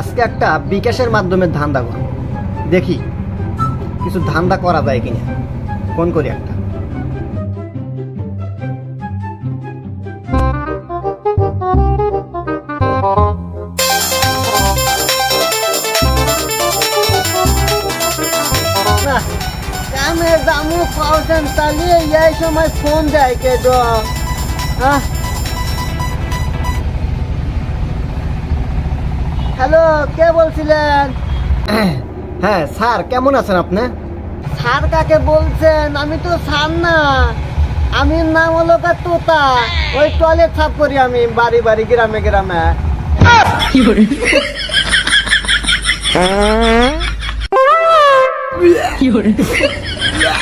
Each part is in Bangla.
আজকে একটা বিকাশের মাধ্যমে ধান্দা করব। দেখি, কিছু ধান্দা করা যায় কিনা। ফোন করি একটা। কামে জামু পাউছেন চালিয়ে এই সময় ফোন দেয় কে তো হ্যাঁ হ্যালো কে বলছিলেন? হ্যাঁ স্যার কেমন আছেন আপনি? স্যার কাকে বলছেন? আমি তো স্যার না। আমি নাম হলো কা তোতা। ওই টয়লেট সাফ করি আমি বাড়ি বাড়ি গ্রামে গ্রামে।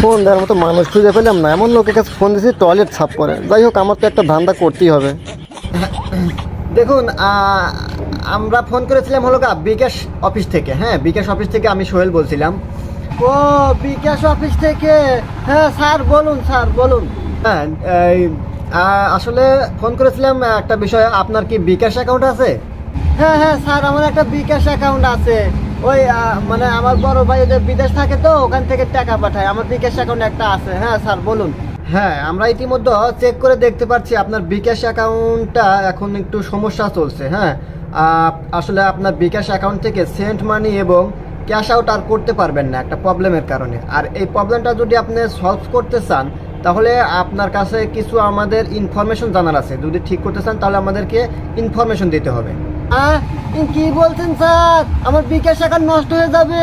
ফোন দেওয়ার মতো মানুষ খুঁজে পেলাম না। এমন লোকের কাছে ফোন দিয়েছি টয়লেট সাফ করে যাই হোক, আমার তো একটা ধান্দা করতেই হবে। দেখুন আমরা ফোন করেছিলাম হলো বিকাশ অফিস থেকে। হ্যাঁ বিকাশ অফিস থেকে আমি সোহেল বলছিলাম। ও, বিকাশ অফিস থেকে? হ্যাঁ স্যার, বলুন স্যার, বলুন। হ্যাঁ আসলে ফোন করেছিলাম একটা বিষয়। আপনার কি বিকাশ অ্যাকাউন্ট আছে? হ্যাঁ হ্যাঁ স্যার, আমার একটা বিকাশ অ্যাকাউন্ট আছে। ওই মানে আমার বড় ভাই যে বিদেশ থাকে তো, ওখান থেকে টাকা পাঠায়। আমার বিকাশ অ্যাকাউন্ট একটা আছে। হ্যাঁ স্যার, বলুন। হ্যাঁ আমরা ইতিমধ্যে চেক করে দেখতে পাচ্ছি আপনার বিকাশ অ্যাকাউন্টটা এখন একটু সমস্যা চলছে হ্যাঁ। আসলে আপনার বিকাশ অ্যাকাউন্ট থেকে সেন্ট মানি এবং ক্যাশ আউট আর করতে পারবেন না, একটা প্রবলেমের কারণে। আর এই প্রবলেমটা যদি আপনি সলভ করতে চান তাহলে আপনার কাছে কিছু আমাদের ইনফরমেশন জানার আছে। যদি ঠিক করতে চান তাহলে আমাদেরকে ইনফরমেশন দিতে হবে। কি বলছেন স্যার? আমার বিকাশ অ্যাকাউন্ট নষ্ট হয়ে যাবে।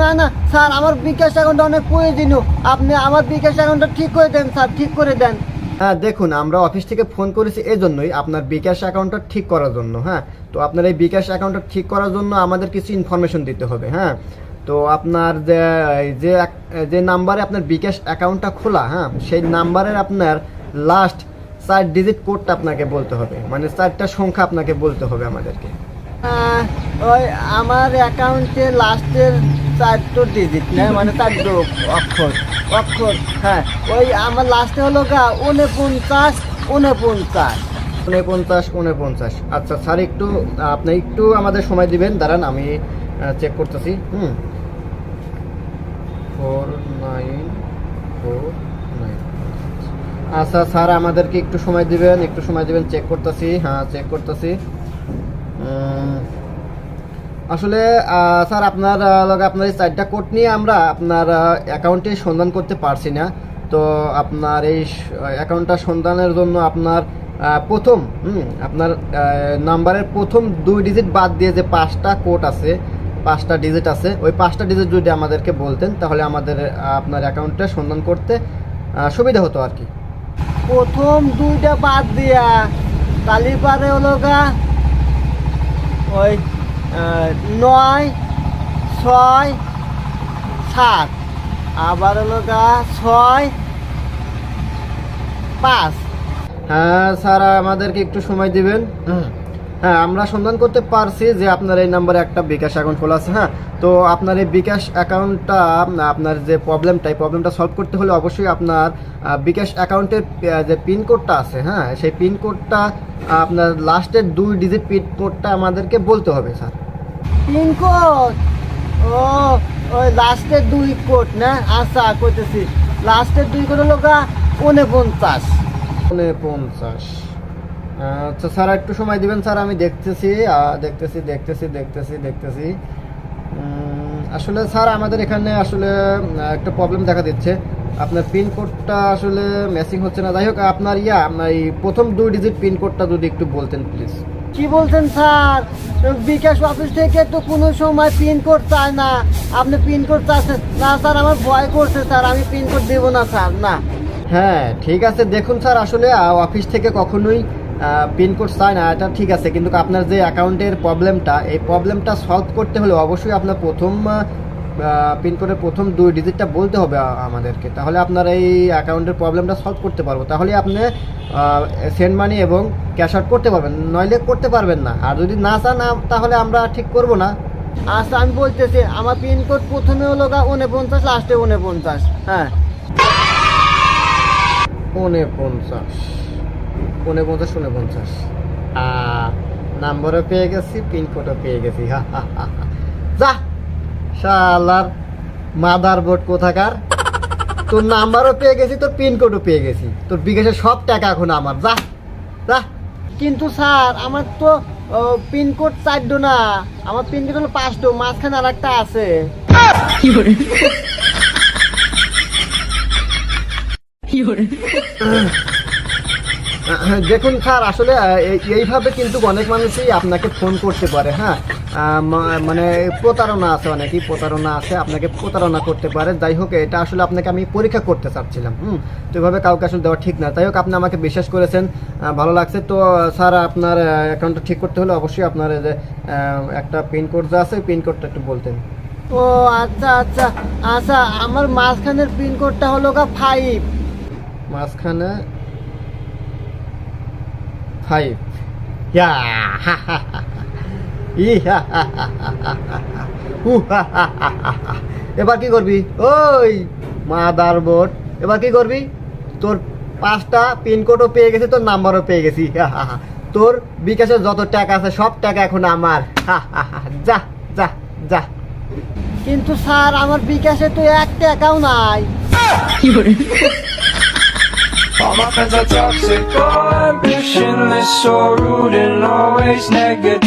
না না স্যার আমার বিকাশ অ্যাকাউন্ট অনেক প্রয়োজনীয়। আপনি আমার বিকাশ অ্যাকাউন্টটা ঠিক করে দেন স্যার ঠিক করে দেন। হ্যাঁ দেখুন আমরা অফিস থেকে ফোন করেছি এই জন্যই আপনার বিকাশ অ্যাকাউন্টটা ঠিক করার জন্য হ্যাঁ? তো আপনার এই বিকাশ অ্যাকাউন্টটা ঠিক করার জন্য আমাদের কিছু ইনফরমেশন দিতে হবে হ্যাঁ? তো আপনার যে যে যে নাম্বারে আপনার বিকাশ অ্যাকাউন্টটা খোলা হ্যাঁ সেই নাম্বারের আপনার লাস্ট চার ডিজিট কোডটা আপনাকে বলতে হবে। মানে চারটা সংখ্যা আপনাকে বলতে হবে আমাদেরকে। ওই আমার অ্যাকাউন্টে লাস্টের চারটো ডিজিট না মানে চারটো অক্ষর অক্ষর হ্যাঁ। ওই আমার লাস্টে হলো গা উনপঞ্চাশ উনপঞ্চাশ উনপঞ্চাশ উনপঞ্চাশ আচ্ছা স্যার একটু আপনি একটু আমাদের সময় দিবেন দাঁড়ান আমি চেক করতেছি। হুম। ফোর নাইন ফোর নাইন আচ্ছা স্যার আমাদেরকে একটু সময় দিবেন একটু সময় দিবেন চেক করতেছি। হ্যাঁ চেক করতেছি। আসলে স্যার আপনার লগে আপনার এই চারটা কোড নিয়ে আমরা আপনার অ্যাকাউন্টে সন্ধান করতে পারছি না। তো আপনার এই অ্যাকাউন্টটা সন্ধানের জন্য আপনার প্রথম হুম, আপনার নাম্বারের প্রথম দুই ডিজিট বাদ দিয়ে যে পাঁচটা কোড আছে পাঁচটা ডিজিট আছে। ওই পাঁচটা ডিজিট যদি আমাদেরকে বলতেন তাহলে আমাদের আপনার অ্যাকাউন্টটা সন্ধান করতে সুবিধা হতো আর কি। প্রথম দুইটা বাদ দিয়া তালিপারে হলো গা ওই নয় ছয় সাত আবার হলো গা ছয় পাঁচ। হ্যাঁ স্যার আমাদেরকে একটু সময় দিবেন। হ্যাঁ আমরা সন্ধান করতে পারছি যে আপনার এই নাম্বারে একটা বিকাশ অ্যাকাউন্ট খোলা আছে হ্যাঁ? তো আপনার এই বিকাশ অ্যাকাউন্টটা আপনার যে প্রবলেমটা এই প্রবলেমটা সলভ করতে হলে অবশ্যই আপনার বিকাশ অ্যাকাউন্টের যে পিন কোডটা আছে হ্যাঁ সেই পিন কোডটা আপনার লাস্টের দুই ডিজিট পিন কোডটা আমাদেরকে বলতে হবে স্যার। পিন কোড ও ওই লাস্টের দুই কোড না? আচ্ছা করতেছি লাস্টের দুই কোড হলো গা উনপঞ্চাশ। উনপঞ্চাশ। আচ্ছা স্যার একটু সময় দিবেন স্যার আমি দেখতেছি দেখতেছি দেখতেছি দেখতেছি দেখতেছি। আসলে স্যার আমাদের এখানে আসলে একটা প্রবলেম দেখা দিচ্ছে। আপনার পিন কোডটা আসলে ম্যাচিং হচ্ছে না। যাই হোক আপনার ইয়া আপনার এই প্রথম দুই ডিজিট পিন কোডটা যদি একটু বলতেন প্লিজ কি বলছেন স্যার? বিকাশ অফিস থেকে তো কোনো সময় পিন কোড চায় না। আপনি পিন কোড চাচ্ছেন? না স্যার আমার ভয় করছে স্যার। আমি পিন কোড দেবো না স্যার। না। হ্যাঁ ঠিক আছে। দেখুন স্যার আসলে অফিস থেকে কখনোই পিনকোড চায় না, এটা ঠিক আছে, কিন্তু আপনার যে অ্যাকাউন্টের প্রবলেমটা এই প্রবলেমটা সলভ করতে হলে অবশ্যই আপনার প্রথম পিনকোডের প্রথম দুই ডিজিটটা বলতে হবে আমাদেরকে। তাহলে আপনার এই অ্যাকাউন্টের প্রবলেমটা সলভ করতে পারব। তাহলে আপনি সেন্ড মানি এবং ক্যাশ আউট করতে পারবেন, নইলে করতে পারবেন না। আর যদি না চান তাহলে আমরা ঠিক করব না। আচ্ছা আমি বলতেছি, আমার পিনকোড প্রথমে হলো গা উনপঞ্চাশ লাস্টে উনপঞ্চাশ হ্যাঁ। উনপঞ্চাশ উনপঞ্চাশ উনপঞ্চাশ। নাম্বারও পেয়ে গেছি পিনকোডও পেয়ে গেছি হা হা হা হা। যা শালার মাদার বোর্ড কোথাকার? তোর নাম্বারও পেয়ে গেছি তোর পিনকোডও পেয়ে গেছি। তোর বিকাশের সব টাকা এখন আমার। যা যা। কিন্তু স্যার আমার তো পিনকোড চারডো না। আমার পিনকোড হলো পাঁচডো মাঝখানে আর একটা আছে হ্যাঁ, দেখুন স্যার আসলে এই- এইভাবে কিন্তু অনেক মানুষই আপনাকে ফোন করতে পারে হ্যাঁ? মানে প্রতারণা আছে অনেকই প্রতারণা আছে আপনাকে প্রতারণা করতে পারে। যাই হোক এটা আসলে আপনাকে আমি পরীক্ষা করতে চাচ্ছিলাম হুম? তো এভাবে কাউকে আসলে দেওয়া ঠিক না। যাই হোক আপনি আমাকে বিশ্বাস করেছেন ভালো লাগছে। তো স্যার আপনার অ্যাকাউন্টটা ঠিক করতে হলে অবশ্যই আপনার যে একটা পিনকোড যা আছে পিনকোডটা একটু বলতেন। ও আচ্ছা আচ্ছা আচ্ছা আমার মাঝখানের পিনকোডটা হলো গা ফাইভ মাঝখানে ফাইভ ইয়া হা হা হা হা। ই হা হা হা হা হা হা হা। হু হা হা হা হা হা। এবার কি করবি ওই মাদার বোর্ড এবার কি করবি তোর পাঁচটা পিনকোডও পেয়ে গেছি তোর নাম্বারও পেয়ে গেছি হা হা হা। তোর বিকাশে যত টাকা আছে সব টাকা এখন আমার হা হা হা। যা যা যা কিন্তু স্যার আমার বিকাশে তো এক টাকাও নাই All my friends are toxic ambitionless so rude and always negative.